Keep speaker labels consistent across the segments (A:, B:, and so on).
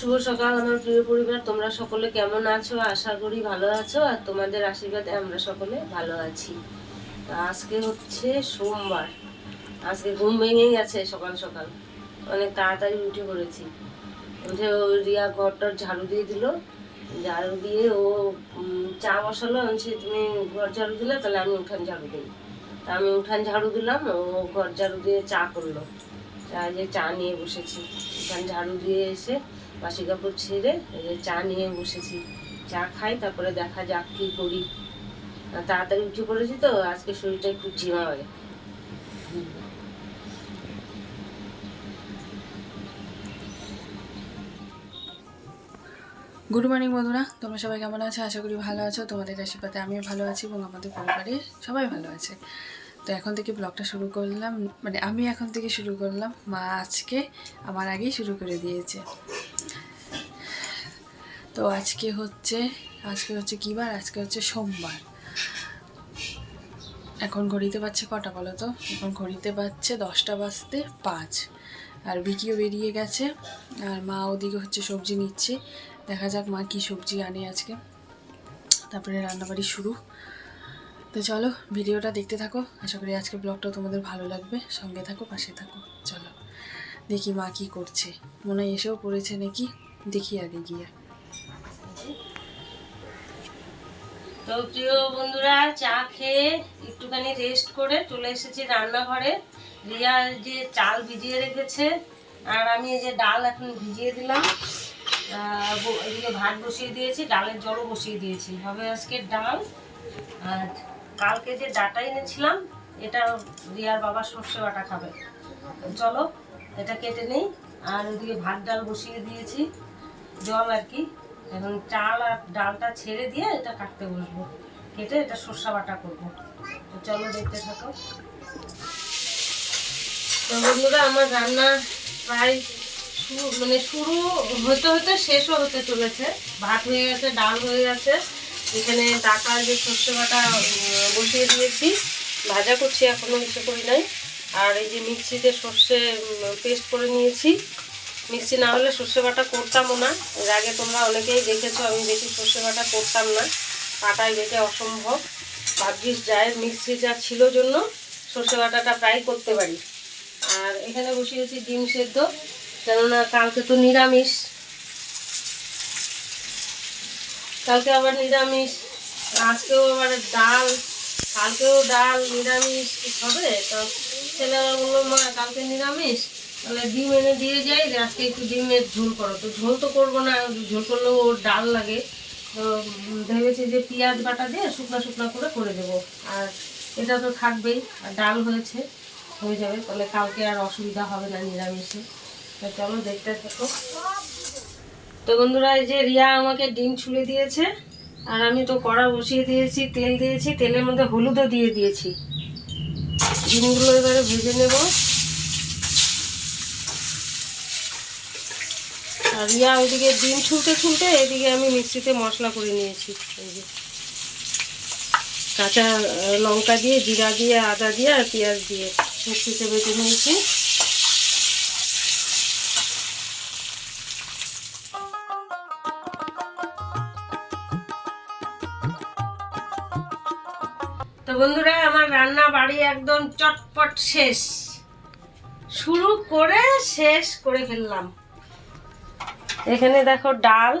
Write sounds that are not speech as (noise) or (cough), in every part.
A: শুভ সকাল আমার প্রিয় পরিবার। তোমরা সকলে কেমন আছো? আশা করি ভালো আছো আর তোমাদের আশীর্বাদে আমরা সকলে ভালো আছি। আজকে হচ্ছে সোমবার। আজকে ঘুম ভেঙেই গেছে সকাল সকাল। অনেক তাড়াতাড়ি উঠে পড়েছি। উঠে ও রিয়া ঘরটার ঝাড়ু দিয়ে দিল। ঝাড়ু দিয়ে ও চা বসালো। বলছি, তুমি ঘর ঝাড়ু দিলে তাহলে আমি উঠান ঝাড়ু দিই। তা আমি উঠান ঝাড়ু দিলাম ও ঘর ঝাড়ু দিয়ে চা করল। চা যে চা নিয়ে বসেছি। উঠান ঝাড়ু দিয়ে এসে বাসি কাপড় ছেড়ে চা নিয়ে বসেছি। চা খাই, তারপরে দেখা যাক কি করি। তাড়াতাড়ি উঠে পড়েছি তো, আজকে শরীরটা একটু ঝিমা হয়
B: গুড মর্নিং বন্ধুরা, তোমরা সবাই কেমন আছো? আশা করি ভালো আছো। তোমাদের আশীর্বাদে আমিও ভালো আছি এবং আমাদের পরিবারে সবাই ভালো আছে। তো এখন থেকে ব্লগটা শুরু করলাম মানে আমি এখন থেকে শুরু করলাম। মা আজকে আমার আগেই শুরু করে দিয়েছে। তো আজকে হচ্ছে আজকে হচ্ছে কী বার? আজকে হচ্ছে সোমবার। এখন ঘড়িতে পাচ্ছে কটা বলো তো? এখন ঘড়িতে পাচ্ছে দশটা বাজতে পাঁচ। আর বিকিও বেরিয়ে গেছে, আর মা ওদিকে হচ্ছে সবজি নিচ্ছে। দেখা যাক মা কী সবজি আনে আজকে। তারপরে রান্নাবাড়ি শুরু। তো চলো, ভিডিওটা দেখতে থাকো। আশা করি আজকে ব্লগটা তোমাদের ভালো লাগবে। সঙ্গে থাকো, পাশে থাকো। চলো, দেখি মা কি করছে। মনে হয় এসেও পড়েছে নাকি? দেখি আগে গিয়ে।
A: তো প্রিয় বন্ধুরা, চা খেয়ে একটুখানি রেস্ট করে চলে এসেছি রান্নাঘরে। রিয়া যে চাল ভিজিয়ে রেখেছে, আর আমি এই যে ডাল এখন ভিজিয়ে দিলাম। এদিকে ভাত বসিয়ে দিয়েছি, ডালের জলও বসিয়ে দিয়েছি। হবে আজকে ডাল। আর কালকে যে ডাটা এনেছিলাম, এটা রিয়ার বাবা সর্ষে বাটা খাবে। চলো, এটা কেটে নেই। আর ওদিকে ভাত ডাল বসিয়ে দিয়েছি, জল আর কি। এখন চাল আর ডালটা ছেড়ে দিয়ে এটা কাটতে বসবো। কেটে এটা সর্ষা বাটা করব। তো চলো দেখতে থাকো। তো বন্ধুরা, আমার রান্না প্রায় শুরু মানে শুরু হতে হতে শেষও হতে চলেছে। ভাত হয়ে গেছে, ডাল হয়ে গেছে। এখানে টাকা যে সর্ষে বাটা বসিয়ে দিয়েছি, ভাজা করছি, এখনও কিছু করি নাই। আর এই যে মিক্সিতে সর্ষে পেস্ট করে নিয়েছি। মিক্সি না হলে সর্ষে বাটা করতামও না। এর আগে তোমরা অনেকেই দেখেছ, আমি বেশি সর্ষে বাটা করতাম না। পাটায় বেটে অসম্ভব। ভাগ্যিস যায় মিক্সি যা ছিল জন্য সর্ষে বাটাটা প্রায় করতে পারি। আর এখানে বসিয়েছি ডিম সেদ্ধ, কেননা কালকে তো নিরামিষ। কালকে আবার নিরামিষ, আজকেও আবার ডাল, কালকেও ডাল নিরামিষ হবে। তো ছেলেরা বলল, মা, কালকে নিরামিষ? তাহলে ডিম এনে দিয়ে যাই যে আজকে একটু ডিমের ঝোল করো। তো ঝোল তো করব না, ঝোল করলেও ওর ডাল লাগে। তো ভেবেছি যে পেঁয়াজ বাটা দিয়ে শুকনো শুকনো করে করে দেবো। আর এটা তো থাকবেই, আর ডাল হয়েছে, হয়ে যাবে। তাহলে কালকে আর অসুবিধা হবে না, নিরামিষে। তো চলো দেখতে থাকো। তো বন্ধুরা, এই যে রিয়া আমাকে ডিম ছুলে দিয়েছে, আর আমি তো কড়া বসিয়ে দিয়েছি, তেল দিয়েছি। তেলের মধ্যে হলুদও দিয়ে দিয়েছি। ডিমগুলো এবারে ভেজে নেব। আর রিয়া ওইদিকে ডিম ছুলতে ছুলতে এদিকে আমি মিক্সিতে মশলা করে নিয়েছি। এই যে কাঁচা লঙ্কা দিয়ে, জিরা দিয়ে, আদা দিয়ে আর পেঁয়াজ দিয়ে মিক্সিতে বেটে নিয়েছি। তো বন্ধুরা, আমার রান্না বাড়ি একদম চটপট শেষ। শুরু করে শেষ করে ফেললাম। এখানে দেখো ডাল।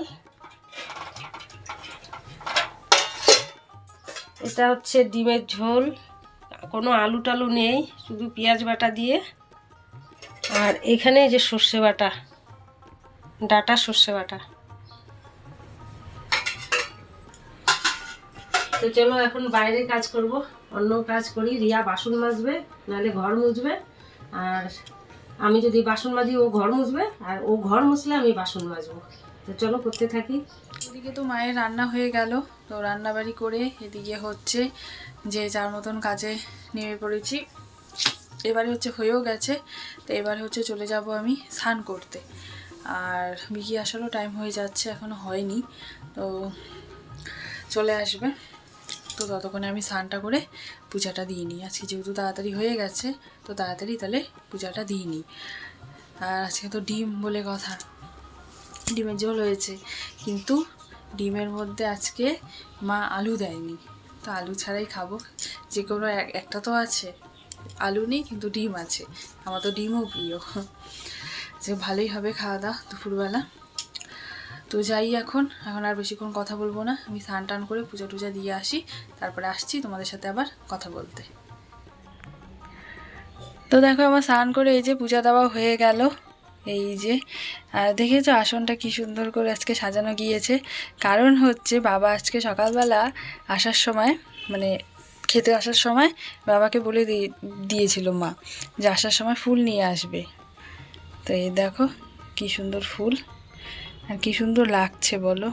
A: এটা হচ্ছে ডিমের ঝোল। কোনো আলু টালু নেই, শুধু পেঁয়াজ বাটা দিয়ে। আর এখানে যে সর্ষে বাটা, ডাটা সর্ষে বাটা। তো চলো এখন বাইরে কাজ করব। অন্য কাজ করি, রিয়া বাসন মাজবে, নাহলে ঘর মুছবে। আর আমি যদি বাসন মাজি, ও ঘর মুছবে, আর ও ঘর মুছলে আমি বাসন মাজবো। তো চলো করতে থাকি।
B: এদিকে তো মায়ের রান্না হয়ে গেল। তো রান্নাবাড়ি করে এদিকে হচ্ছে যে যার মতন কাজে নেমে পড়েছি। এবারে হচ্ছে হয়েও গেছে। তো এবারে হচ্ছে চলে যাব আমি স্নান করতে। আর বিকি আসারও টাইম হয়ে যাচ্ছে এখনও হয়নি। তো চলে আসবে। তো ততক্ষণে আমি স্নানটা করে পূজাটা দিয়ে নিই। আজকে যেহেতু তাড়াতাড়ি হয়ে গেছে, তো তাড়াতাড়ি তাহলে পূজাটা দিয়ে নিই। আর আজকে তো ডিম বলে কথা। ডিমের ঝোল হয়েছে, কিন্তু ডিমের মধ্যে আজকে মা আলু দেয়নি। তো আলু ছাড়াই খাব। যে কোনো একটা তো আছে, আলু নেই কিন্তু ডিম আছে। আমার তো ডিমও প্রিয়। যে ভালোই হবে খাওয়া দাওয়া দুপুরবেলা। তো যাই এখন এখন আর বেশিক্ষণ কথা বলব না। আমি স্নান টান করে পূজা টুজা দিয়ে আসি, তারপরে আসছি তোমাদের সাথে আবার কথা বলতে। তো দেখো আমার স্নান করে এই যে পূজা দেওয়া হয়ে গেল। এই যে, আর দেখেছ আসনটা কি সুন্দর করে আজকে সাজানো গিয়েছে। কারণ হচ্ছে বাবা আজকে সকালবেলা আসার সময় মানে খেতে আসার সময় বাবাকে বলে দিয়ে, দিয়েছিল মা যে আসার সময় ফুল নিয়ে আসবে। তো এই দেখো কি সুন্দর ফুল। আর কি সুন্দর লাগছে, বলো।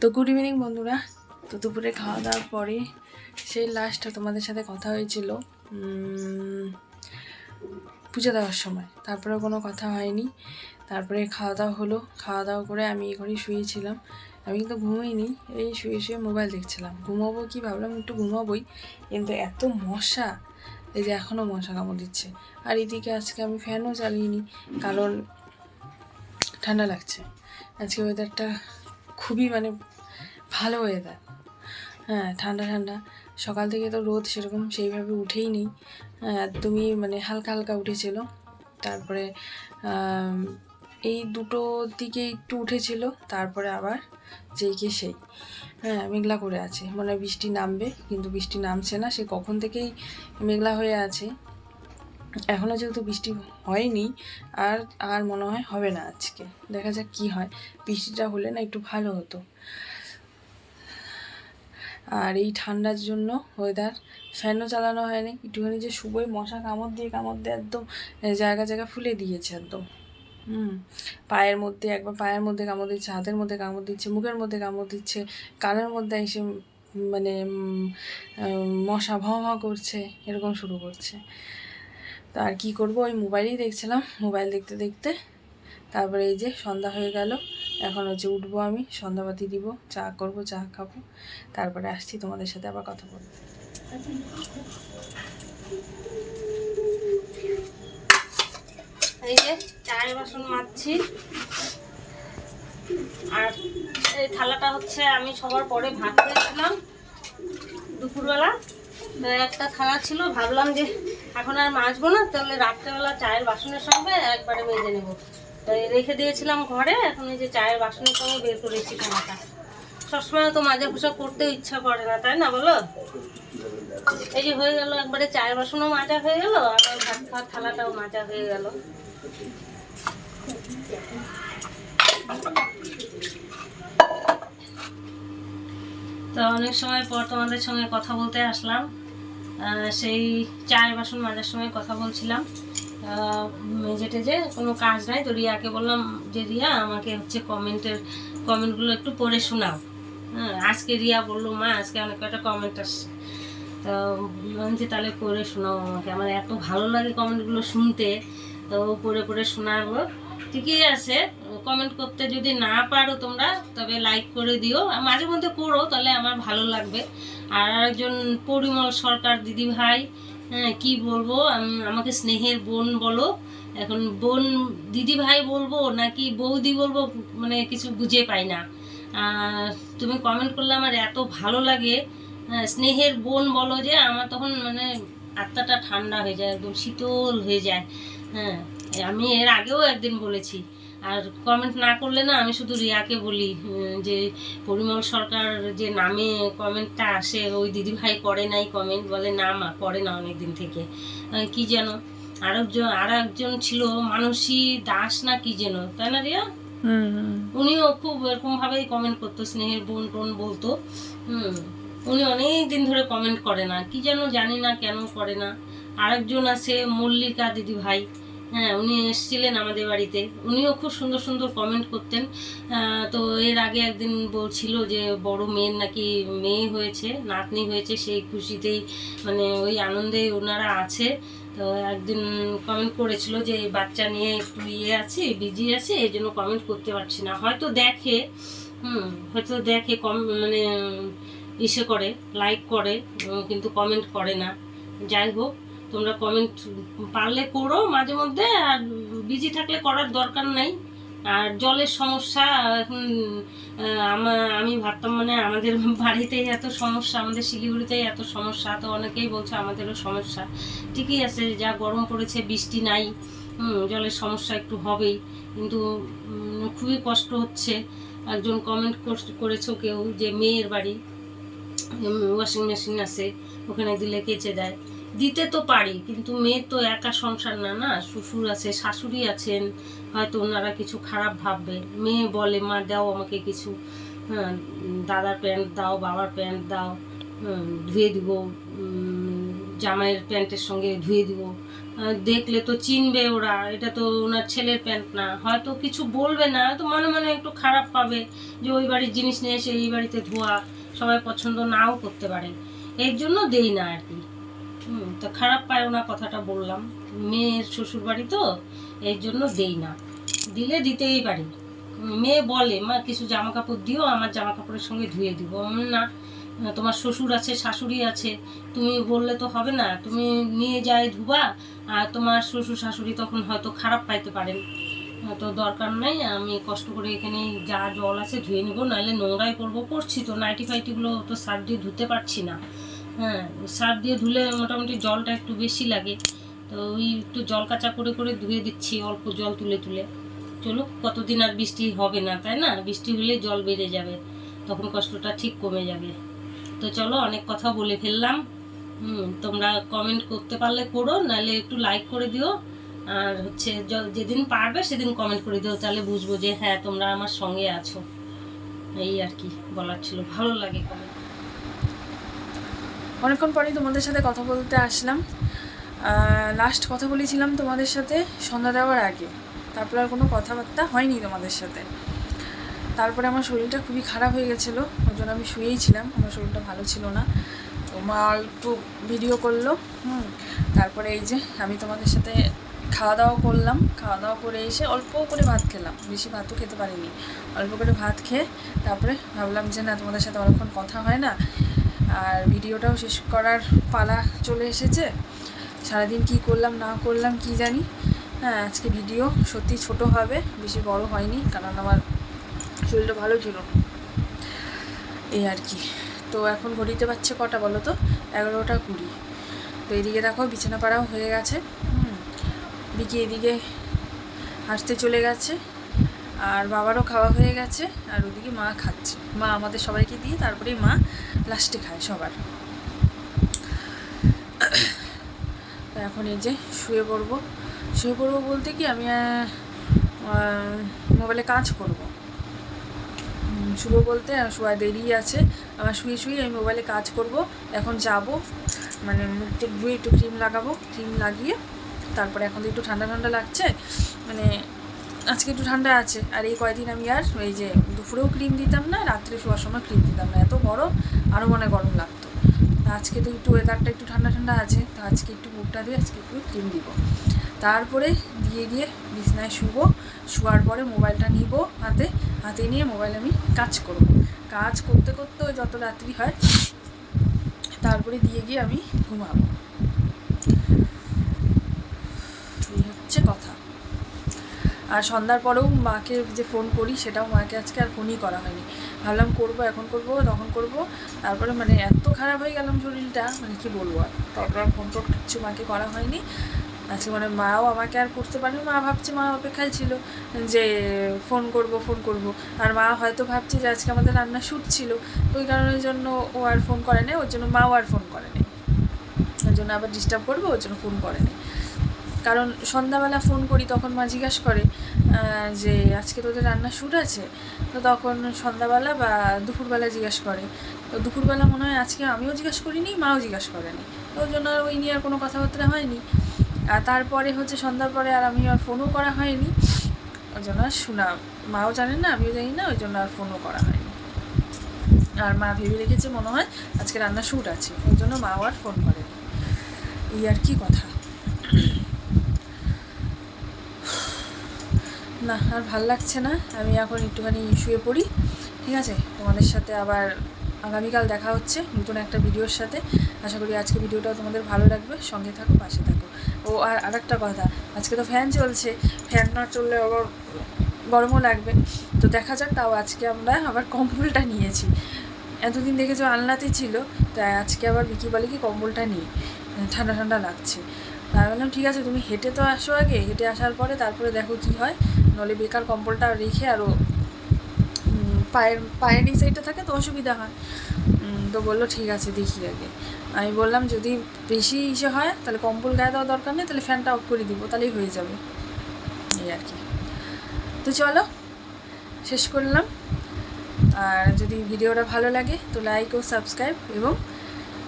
B: তো গুড ইভিনিং বন্ধুরা। তো দুপুরে খাওয়া দাওয়ার পরে সেই লাস্টটা তোমাদের সাথে কথা হয়েছিল পুজো দেওয়ার সময়। তারপরে কোনো কথা হয়নি। তারপরে খাওয়া দাওয়া হলো। খাওয়া দাওয়া করে আমি ঘরেই শুয়েছিলাম। আমি কিন্তু ঘুমাইনি। এই শুয়ে শুয়ে মোবাইল দেখছিলাম। ঘুমাবো কি ভাবলাম, একটু ঘুমাবোই। কিন্তু এত মশা এই যে এখনও মশা কামড় দিচ্ছে। আর এদিকে আজকে আমি ফ্যানও চালিয়ে কারণ ঠান্ডা লাগছে। আজকে ওয়েদারটা খুবই মানে ভালো ওয়েদার হ্যাঁ ঠান্ডা ঠান্ডা। সকাল থেকে তো রোদ সেরকম সেইভাবে উঠেই নেই। হ্যাঁ, একদমই মানে হালকা হালকা উঠেছিল। তারপরে এই দুটো দিকে একটু উঠেছিল, তারপরে আবার যেই কে সেই। হ্যাঁ মেঘলা করে আছে। মানে বৃষ্টি নামবে, কিন্তু বৃষ্টি নামছে না। সে কখন থেকেই মেঘলা হয়ে আছে। এখনও যেহেতু বৃষ্টি হয়নি, আর আর মনে হয় হবে না আজকে। দেখা যাক কি হয়। বৃষ্টিটা হলে না একটু ভালো হতো। আর এই ঠান্ডার জন্য ওয়েদার ফ্যানও চালানো হয়নি। একটুখানি যে শুবোই মশা কামড় দিয়ে কামড় দিয়ে একদম জায়গা জায়গা ফুলে দিয়েছে একদম। হুম। পায়ের মধ্যে, একবার পায়ের মধ্যে কামড় দিচ্ছে, হাতের মধ্যে কামড় দিচ্ছে, মুখের মধ্যে কামড় দিচ্ছে, কানের মধ্যে এসে মানে মশা ভাও ভাও করছে, এরকম শুরু করছে। তো আর কী করব? ওই মোবাইলেই দেখছিলাম, মোবাইল দেখতে দেখতে তারপরে এই যে সন্ধ্যা হয়ে গেল, এখন হচ্ছে উঠবো আমি, সন্ধ্যাবাতি দিব, চা করব, চা খাব, তারপরে আসছি তোমাদের সাথে আবার কথা বলব।
A: এই যে চায়ের বাসন মাজছি। আর এই থালাটা হচ্ছে আমি সবার পরে ভাত খেয়েছিলাম দুপুরবেলা। একটা থালা ছিল, ভাবলাম যে এখন আর মাজবো না, তাহলে রাত্রেবেলা চায়ের বাসনের সঙ্গে একবারে মেজে নেব। তাই রেখে দিয়েছিলাম ঘরে, এখন এই যে চায়ের বাসনের সঙ্গে বের করেছি থালাটা। সবসময় তো মাজা ঘুষা করতেও ইচ্ছা করে না, তাই না বলো? এই যে হয়ে গেল, একবারে চায়ের বাসনও মাজা হয়ে গেল আর ভাত খাওয়ার থালাটাও মাজা হয়ে গেল। তো অনেক সময় পর তোমাদের সঙ্গে কথা বলতে আসলাম। সেই চায়ের বাসন মাজার সময় কথা বলছিলাম। মেজে টেজে কোনো কাজ নাই তো রিয়াকে বললাম যে, রিয়া, আমাকে হচ্ছে কমেন্টের, কমেন্টগুলো একটু পড়ে শোনাও। হ্যাঁ আজকে রিয়া বলল, মা, আজকে অনেক কয়টা কমেন্ট আসছে। তো যে, তাহলে পড়ে শোনাও আমাকে। আমার এত ভালো লাগে কমেন্টগুলো শুনতে। তো পড়ে পড়ে শোনাবো ঠিকই আছে। কমেন্ট করতে যদি না পারো তোমরা তবে লাইক করে দিও। মাঝে মধ্যে করো তাহলে আমার ভালো লাগবে। আর একজন পরিমল সরকার দিদি ভাই হ্যাঁ কী বলব? আমাকে স্নেহের বোন বলো। এখন বোন দিদি ভাই বলব নাকি বৌদি বলব মানে কিছু বুঝে পাই না। তুমি কমেন্ট করলে আমার এত ভালো লাগে। হ্যাঁ, স্নেহের বোন বলো যে আমার তখন মানে আত্মাটা ঠান্ডা হয়ে যায় একদম শীতল হয়ে যায়। হ্যাঁ আমি এর আগেও একদিন বলেছি। আর কমেন্ট না করলে না আমি শুধু রিয়াকে বলি যে পরিমল সরকার যে নামে কমেন্টটা আসে ওই দিদিভাই করে নাই কমেন্ট বলে না মা করে না অনেক দিন থেকে কি যেন? আরেকজন আর একজন ছিল মানসী দাস না কি যেন তাই না রিয়া? উনিও খুব এরকম ভাবেই কমেন্ট করতো স্নেহের বোন টোন বলতো। হুম উনি অনেক দিন ধরে কমেন্ট করে না কি যেন জানি না কেন করে না। আরেকজন আছে মল্লিকা দিদি ভাই হ্যাঁ উনি এসেছিলেন আমাদের বাড়িতে। উনিও খুব সুন্দর সুন্দর কমেন্ট করতেন। তো এর আগে একদিন বলছিল যে, বড় মেয়ের নাকি মেয়ে হয়েছে, নাতনি হয়েছে, সেই খুশিতেই মানে ওই আনন্দেই ওনারা আছে। তো একদিন কমেন্ট করেছিল যে, বাচ্চা নিয়ে একটু ইয়ে আছে বিজি আছে, এই জন্য কমেন্ট করতে পারছি না। হয়তো দেখে, হুম, হয়তো দেখে কম মানে ইসে করে লাইক করে, কিন্তু কমেন্ট করে না। যাই হোক তোমরা কমেন্ট পারলে করো মাঝে মধ্যে, আর বিজি থাকলে করার দরকার নাই। আর জলের সমস্যা, এখন আমা- ভাবতাম মানে আমাদের (laughs) বাড়িতেই এত সমস্যা, আমাদের শিলিগুড়িতেই এত সমস্যা, তো অনেকেই বলছে আমাদেরও সমস্যা। ঠিকই আছে, যা গরম পড়েছে, বৃষ্টি নাই জলের সমস্যা একটু হবেই। কিন্তু খুবই কষ্ট হচ্ছে। একজন কমেন্ট করেছ কেউ যে মেয়ের বাড়ি ওয়াশিং মেশিন আছে, ওখানে দিলে কেচে দেয়। দিতে তো পারি কিন্তু মেয়ের তো একা সংসার না না? শ্বশুর আছে শাশুড়ি আছেন হয়তো ওনারা কিছু খারাপ ভাববে। মেয়ে বলে মা দাও আমাকে কিছু হ্যাঁ দাদার প্যান্ট দাও বাবার প্যান্ট দাও হুম, ধুয়ে দিব জামাইয়ের প্যান্টের সঙ্গে ধুয়ে দিব। দেখলে তো চিনবে ওরা এটা তো ওনার ছেলের প্যান্ট না। হয়তো কিছু বলবে না হয়তো মনে মনে একটু খারাপ পাবে যে ওই বাড়ির জিনিস নিয়ে এসে এই বাড়িতে ধোয়া সবাই পছন্দ নাও করতে পারে। এর জন্য দেই না আর কি। হুম, তো খারাপ পায় না কথাটা বললাম। মেয়ের শ্বশুর বাড়ি তো, এর জন্য দেই না। দিলে দিতেই পারি। মেয়ে বলে, মা, কিছু জামা কাপড় দিও, আমার জামা কাপড়ের সঙ্গে ধুয়ে দিব। না, তোমার শ্বশুর আছে, শাশুড়ি আছে, তুমি বললে তো হবে না। তুমি নিয়ে যাই ধুবা, আর তোমার শ্বশুর, শাশুড়ি তখন হয়তো খারাপ পাইতে পারেন। তো দরকার নাই, আমি কষ্ট করে এখানে যা জল আছে ধুয়ে নিব, নাহলে নোংরাই করব করছি তো, নাইটি ফাইটিগুলো তো সার দিয়ে ধুতে পারছি না। হ্যাঁ সার দিয়ে ধুলে মোটামুটি জলটা একটু বেশি লাগে। তো ওই একটু জল কাঁচা করে করে ধুয়ে দিচ্ছি, অল্প জল তুলে তুলে। চলুক, কতদিন আর বৃষ্টি হবে না, তাই না? বৃষ্টি হলে জল বেড়ে যাবে, তখন কষ্টটা ঠিক কমে যাবে। তো চলো, অনেক কথা বলে ফেললাম। হুম, তোমরা কমেন্ট করতে পারলে করো, নাহলে একটু লাইক করে দিও। আর হচ্ছে যেদিন পারবে সেদিন কমেন্ট করে দিও, তাহলে বুঝব যে হ্যাঁ তোমরা আমার সঙ্গে আছো। এই আর কি বলার ছিল, ভালো লাগে কমেন্ট
B: অনেকক্ষণ পরেই তোমাদের সাথে কথা বলতে আসলাম। লাস্ট কথা বলেছিলাম তোমাদের সাথে সন্ধ্যা দেওয়ার আগে। তারপরে আর কোনো কথাবার্তা হয়নি তোমাদের সাথে। তারপরে আমার শরীরটা খুবই খারাপ হয়ে গেছিল ওই জন্য আমি শুয়েই ছিলাম, আমার শরীরটা ভালো ছিল না। তো মা একটু ভিডিও করল, হুম। তারপরে এই যে আমি তোমাদের সাথে খাওয়া দাওয়া করলাম। খাওয়া দাওয়া করে এসে অল্প করে ভাত খেলাম, বেশি ভাতও খেতে পারিনি। অল্প করে ভাত খেয়ে তারপরে ভাবলাম যে না, তোমাদের সাথে অনেকক্ষণ কথা হয় না। আর ভিডিওটাও শেষ করার পালা চলে এসেছে। সারাদিন কি করলাম, না করলাম, কি জানি। হ্যাঁ আজকে ভিডিও সত্যি ছোট হবে, বেশি বড় হয়নি, কারণ আমার শরীরটা ভালো ছিল এই আর কি। তো এখন ঘড়িতে পাচ্ছে কটা বলো তো? এগারোটা কুড়ি। তো এদিকে দেখো বিছানা পাড়াও হয়ে গেছে। হুম, বিকি এদিকে হাসতে চলে গেছে। আর বাবারও খাওয়া হয়ে গেছে, আর ওদিকে মা খাচ্ছে। মা আমাদের সবাইকে দিয়ে তারপরে মা লাস্টে খায় সবার। এখন এই যে শুয়ে পড়ব। শুয়ে পড়ব বলতে কি আমি মোবাইলে কাজ করব। শুভ বলতে শোয়া দেরি আছে। আমার শুয়ে শুয়ে আমি মোবাইলে কাজ করব। এখন যাব মানে মুখটা ধুয়ে একটু ক্রিম লাগাবো। ক্রিম লাগিয়ে তারপরে এখন একটু ঠান্ডা ঠান্ডা লাগছে। মানে আজকে একটু ঠান্ডা আছে, আর এই কয়দিন আমি আর এই যে দুপুরেও ক্রিম দিতাম না, রাত্রে শোয়ার সময় ক্রিম দিতাম না। এত গরম আরও মনে গরম লাগতো। আজকে তো একটু ওয়েদারটা একটু ঠান্ডা ঠান্ডা আছে, তো আজকে একটু মুখটা দিয়ে আজকে একটু ক্রিম দিব। তারপরে দিয়ে গিয়ে বিছনায় শুবো, শোয়ার পরে মোবাইলটা নিব হাতে হাতে নিয়ে মোবাইল আমি কাজ করব। কাজ করতে করতে যত রাত্রি হয়, তারপরে দিয়ে গিয়ে আমি ঘুমাবো এই হচ্ছে কথা আর সন্ধ্যার পরেও মাকে যে ফোন করি, সেটাও মাকে আজকে আর ফোনই করা হয়নি। ভাবলাম করব, এখন করব, তখন করব। তারপরে মানে এত খারাপ হয়ে গেলাম শরীরটা মানে কি বলব আর? তারপর আর ফোন টোন কিছু মাকে করা হয়নি। আজকে মানে মাও আমাকে আর করতে পারেনি, মা ভাবছে, মা অপেক্ষায় ছিল যে ফোন করব ফোন করব। আর মা হয়তো ভাবছে যে আজকে আমাদের রান্না শ্যুট ছিল ওই কারণের জন্য ও আর ফোন করে না ওর জন্য মাও আর ফোন করে না ওর জন্য আবার ডিস্টার্ব করব, ওর জন্য ফোন করে না কারণ সন্ধ্যাবেলা ফোন করি, তখন মা জিজ্ঞাসা করে যে আজকে তোদের রান্না শ্যুট আছে? তো তখন সন্ধ্যাবেলা বা দুপুরবেলা জিজ্ঞাসা করে। তো দুপুরবেলা মনে হয় আজকে আমিও জিজ্ঞাসা করিনি, মাও জিজ্ঞাসা করেনি। তো ওই জন্য আর ওই নিয়ে আর কোনো কথাবার্তা হয়নি। আর তারপরে হচ্ছে সন্ধ্যার পরে আর আমি আর ফোনও করা হয়নি। ওই জন্য আর শোনা, মাও জানেন না, আমিও জানি না, ওই জন্য আর ফোনও করা হয়নি। আর মা ভেবে রেখেছে মনে হয় আজকে রান্না শ্যুট আছে, ওই জন্য মাও আর ফোন করেনি। এই আর কি কথা। না, আর ভালো লাগছে না। আমি এখন একটুখানি শুয়ে পড়ি, ঠিক আছে? তোমাদের সাথে আবার আগামীকাল দেখা হচ্ছে নতুন একটা ভিডিওর সাথে। আশা করি আজকে ভিডিওটাও তোমাদের ভালো লাগবে। সঙ্গে থাকো, পাশে থাকো। ও, আর আরেকটা কথা, আজকে তো ফ্যান চলছে। ফ্যান না চললে আবার গরমও লাগবে। তো দেখা যাক, তাও আজকে আমরা আবার কম্বলটা নিয়েছি। এতদিন দেখেছ আলনাতে ছিল, তাই আজকে আবার বিকি বলে কি কম্বলটা নিই। ঠান্ডা ঠান্ডা লাগছে। আমি বললাম ঠিক আছে, তুমি হেঁটে তো আসো আগে। হেঁটে আসার পরে তারপরে দেখো কি হয়। নলে বেকার কম্বলটা রেখে আরও পায়ের পায়ের নিচে সাইডটা থাকে তো, অসুবিধা হয়। তো বলল, ঠিক আছে, দেখি আগে। আমি বললাম, যদি বেশি ইসে হয়, তাহলে কম্বল গায়ে দেওয়া দরকার নেই, তাহলে ফ্যানটা অফ করে দিব, তাহলেই হয়ে যাবে। এই আর কি। তো চলো, শেষ করলাম। আর যদি ভিডিওটা ভালো লাগে, তো লাইক ও সাবস্ক্রাইব এবং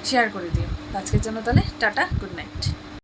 B: শেয়ার করে দিও। আজকের জন্য তাহলে টাটা গুড নাইট